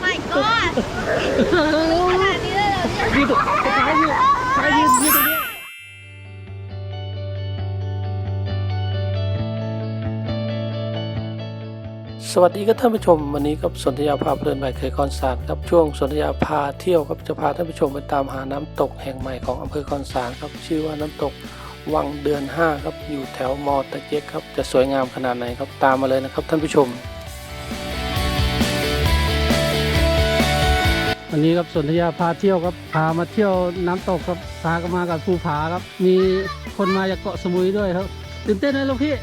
ไม่ก็ขนาดนี้เลยเหรอเนี่ย ยืนซ้ายยืนซ้ายยืนยืนตรงนี้สวัสดีครับท่านผู้ชม วันนี้กับสนธยาพาเพลินใบเคยคอนสารครับช่วงสนธยาพาเที่ยวครับจะพาท่านผู้ชมไปตามหาน้ำตกแห่งใหม่ของอำเภอคอนสารครับชื่อว่าน้ำตกวังเดือน 5 ครับอยู่แถวมอตะเจ๊กครับจะสวยงามขนาดไหนครับตามมาเลยนะครับท่านผู้ชม วันนี้ครับสนธยาพาเที่ยวครับพามาเที่ยวน้ำตกครับพากันมากับภูผาครับ มีคนมาจากเกาะสมุยด้วยครับตื่นเต้นไหมลูกพี่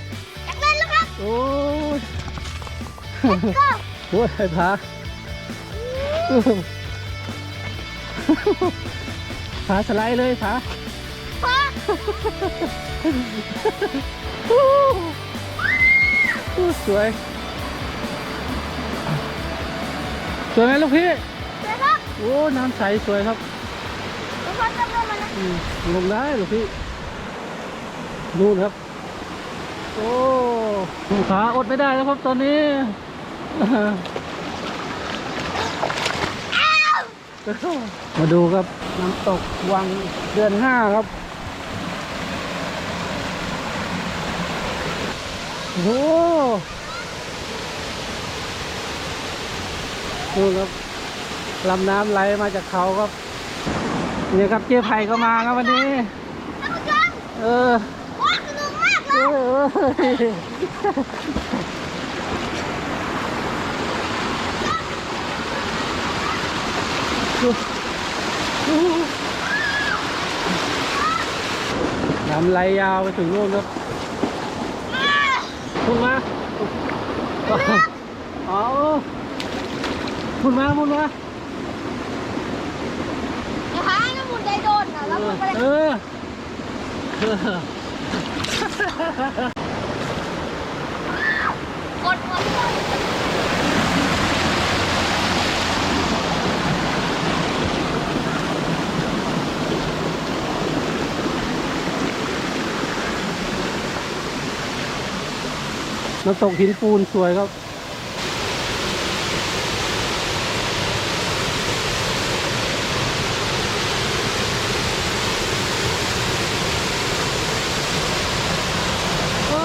อยากเล่นแล้วครับโอ้ยโอ้ยไอ้ผาผาสไลด์เลยผาพ่ออู้สวยสวยไหมลูกพี่เดี๋ยวครับ โอ้น้ำใสสวยครับทุกคนจำลงมานะอืมลงได้ลูกพี่นู่นครับ โอ้ภูขาอดไม่ได้แล้วครับตอนนี้มาดูครับน้ำตกวังเดือนห้าครับโอ้โหดูครับ ลำน้ำไหลมาจากเขาครับเนี่ยครับเจ๊ไผ่ก็มาครับวันนี้ ท่านผู้ชมเออโอ้ยสนุกมากเลเอยอน้ำไหลยาวไปถึงนู่นครับพุ่งมาอ๋อพุ่งมาพุ่งมา เดี๋ยวหาให้น้ำมันได้โดนนะแล้วมันก็ เออกดหมดเลยน้ำตกหินปูนสวยครับ โอ้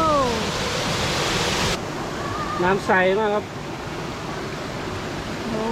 น้ำใสมากครับ โอ้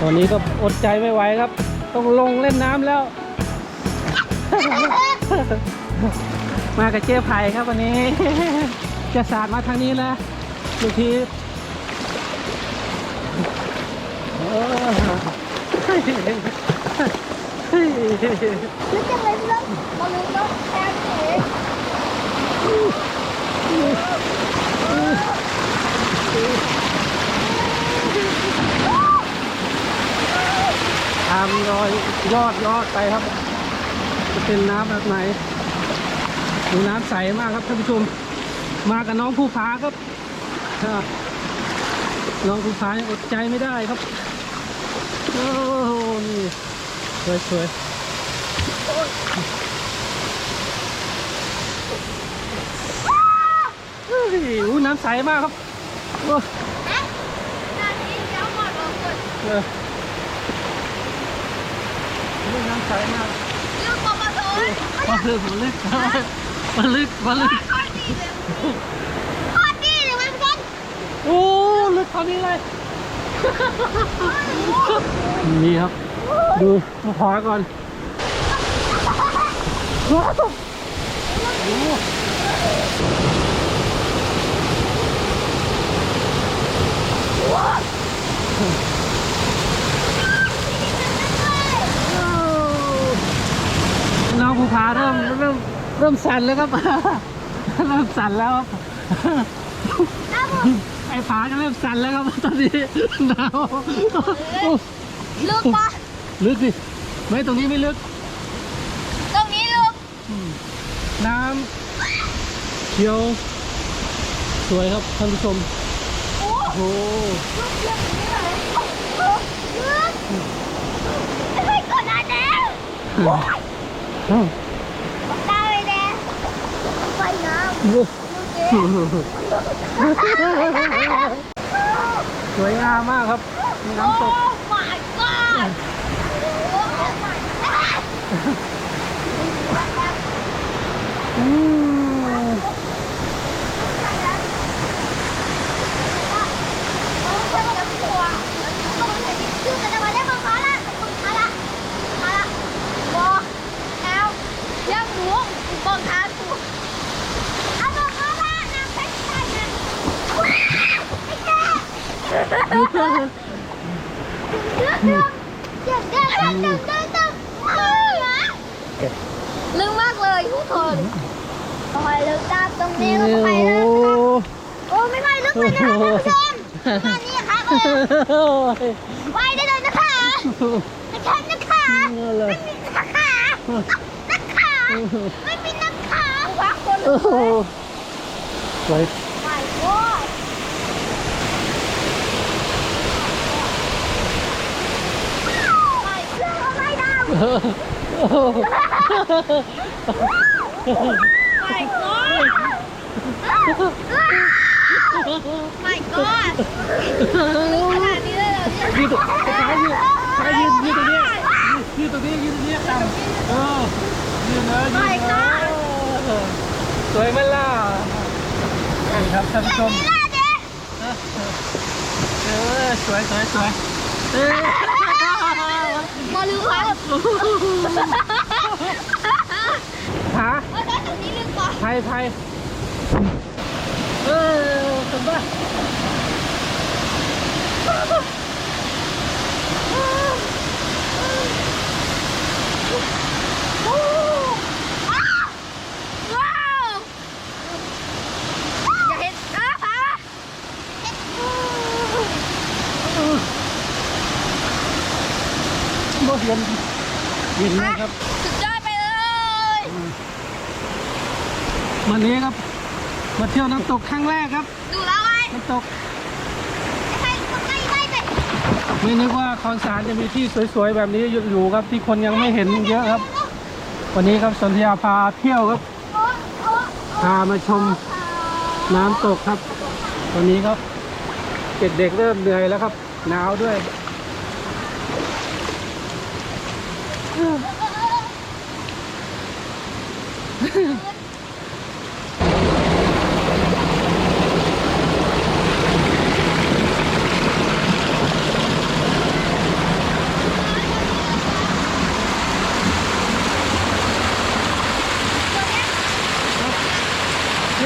ตอนนี้ก็อดใจไม่ไหวครับ ต้องลงเล่นน้ำแล้ว มากับเจ๊ไผ่ครับวันนี้ จะสาดมาทางนี้แล้วลูกทีมันจะเลงมาเลยรถแทนเอง ตามรอยยอดยอดไปครับ จะเป็นน้ำแบบไหนดูน้ำใสมากครับท่านผู้ชม มากับน้องผู้ฟ้าครับครับน้องผู้ฟ้ายังอดใจไม่ได้ครับโอ้โหนี่สวยสวยเฮ้ยอู้น้ำใสมากครับโอ้งานนี้เดี๋ยวหมดเลยเออ อู้น้ำใสมากลืมบอกมาเลยมาลึกมาลึกมาลึกมาลึกโคตรดีเลยโคตรดีเลยมันกันโอ้ลึกเท่านี้เลยนี่ครับ ดูภูผาก่อนว้าวโอ้น้อง ภูผาเริ่มเริ่มเริ่มสั่นแล้วครับเริ่มสั่นแล้วครับไอ้ผาก็เริ่มสั่นแล้วครับตอนนี้หนาวลึกปะลึกดิไม่ตรงนี้ไม่ลึก ตรงนี้ลึก น้ำเขียว สวยครับท่านผู้ชม โอ้โอ้โหลึกลึกนี่เลยโอ้ลึกไม่เคยกดอะไรแดงตาไปแดงไปน้ำลึก เองสวยงามมากครับมีน้ำตกโอ้ my god โอ้ my god อืม ลึกมากเลยทุกคนไปลึกตามตรงนี้ก็โอ้ไปโหลึกโอ้ไม่ไม่ลึกเลยนะคะท่านผู้ชมมานี่ค่ะเออไปได้เลยนะคะนะคะนะคะไม่มีนะคะนะคะไม่มีนะคะวักคนโอ้โหสวย ไปโว้ยไปเชื่อ ไม่ได้โอ้โหไปก่อนไม่ก่อนขนาดนี้เลยเหรอเนี่ยยืนตรงขายืนขายืนยืนตรงนี้ยืนตรงนี้ยืนตรงนี้ต่ำเออยืนเลยยืนเลยเออสวยไหมล่ะนี่ครับท่านผู้ชมนี่ล่ะเด็กเออสวยสวยสวยเออมา ลืมเขาขาเออตรงนี้ลืมก่อนไทยไทยเออสมบัติว้าวอย่าเห็นอ้าผา บ่เย็น เย็นนะครับ สุดยอดไปเลยวันนี้ครับ มาเที่ยวน้ำตกครั้งแรกครับ ดูแล้วไอ้น้ำตกใครคนไม่ได้เลยไม่นึกว่าคอนสารจะมีที่สวยๆแบบนี้อยู่ครับที่คนยังไม่เห็นเยอะครับ วันนี้ครับสนธยาพาเที่ยวครับโอ้โอ้พามาชมน้ำตกครับ ตอนนี้ครับเด็กๆเริ่มเหนื่อยแล้วครับหนาวด้วย เนี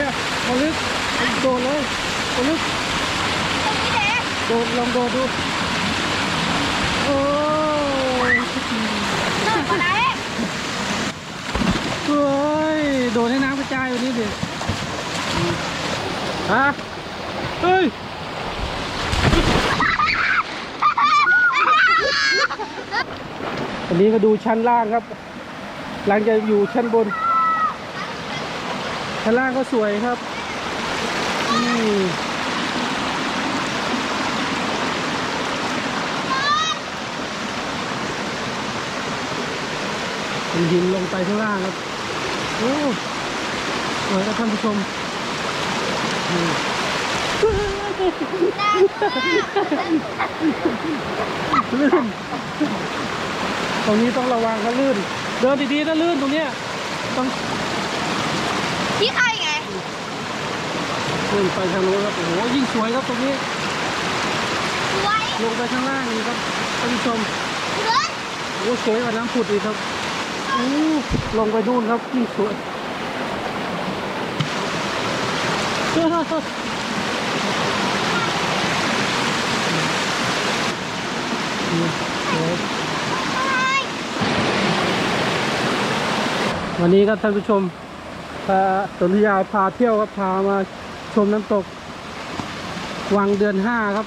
่ยมาลึกโดดเลยมาลึกตรงนี้เด็กโดดลองโดดดู โอ้ย โดดมาไหน เฮ้ย โดดให้ น้ำกระจายวันนี้ดิฮะเฮ้ยอันนี้ก็ดูชั้นล่างครับ หลังจากอยู่ชั้นบน ชั้นล่างก็สวยครับนี่เป็นหินลงไปข้างล่างครับ โอ้ วยครับท่านผู้ชมนี่ลื่น ตรงนี้ต้องระวังนะลื่น เดินดีๆนะลื่นตรงเนี้ยต้องที่ใครไงลื่นไปทางโน้นครับโอ้โหยิ่งสวยครับตรงนี้สวยลงไปข้างล่างนี่ครับท่านผู้ชมเดินโอ้สวยกว่าน้ำผุดอีกครับโอ้ลงไปนู่นครับยิ่งสวยนี่ส วันนี้ครับท่านผู้ชมพาสนธยาพาเที่ยวครับพามาชมน้ำตก วังเดือนห้าครับ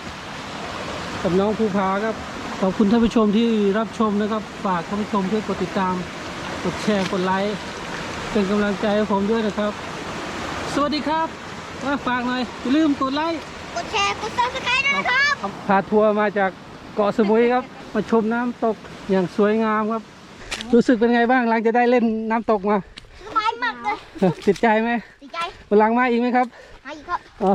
กับน้องภูผาครับ ขอบคุณท่านผู้ชมที่รับชมนะครับ ฝากท่านผู้ชมช่วยกดติดตาม กดแชร์ กดไลค์ เป็นกำลังใจให้ผมด้วยนะครับ สวัสดีครับ มาฝากหน่อยอย่าลืมกดไลค์กดแชร์ กดซับสไครต์ด้วยนะครับ พาทัวร์มาจากเกาะสมุยครับ มาชมน้ำตกอย่างสวยงามครับ รู้สึกเป็นไงบ้างหลังจะได้เล่นน้ำตกมา สบายมากเลยติดใจไหมดีใจวันหลังมาอีกไหมครับ มาอีกครับ อ๋อ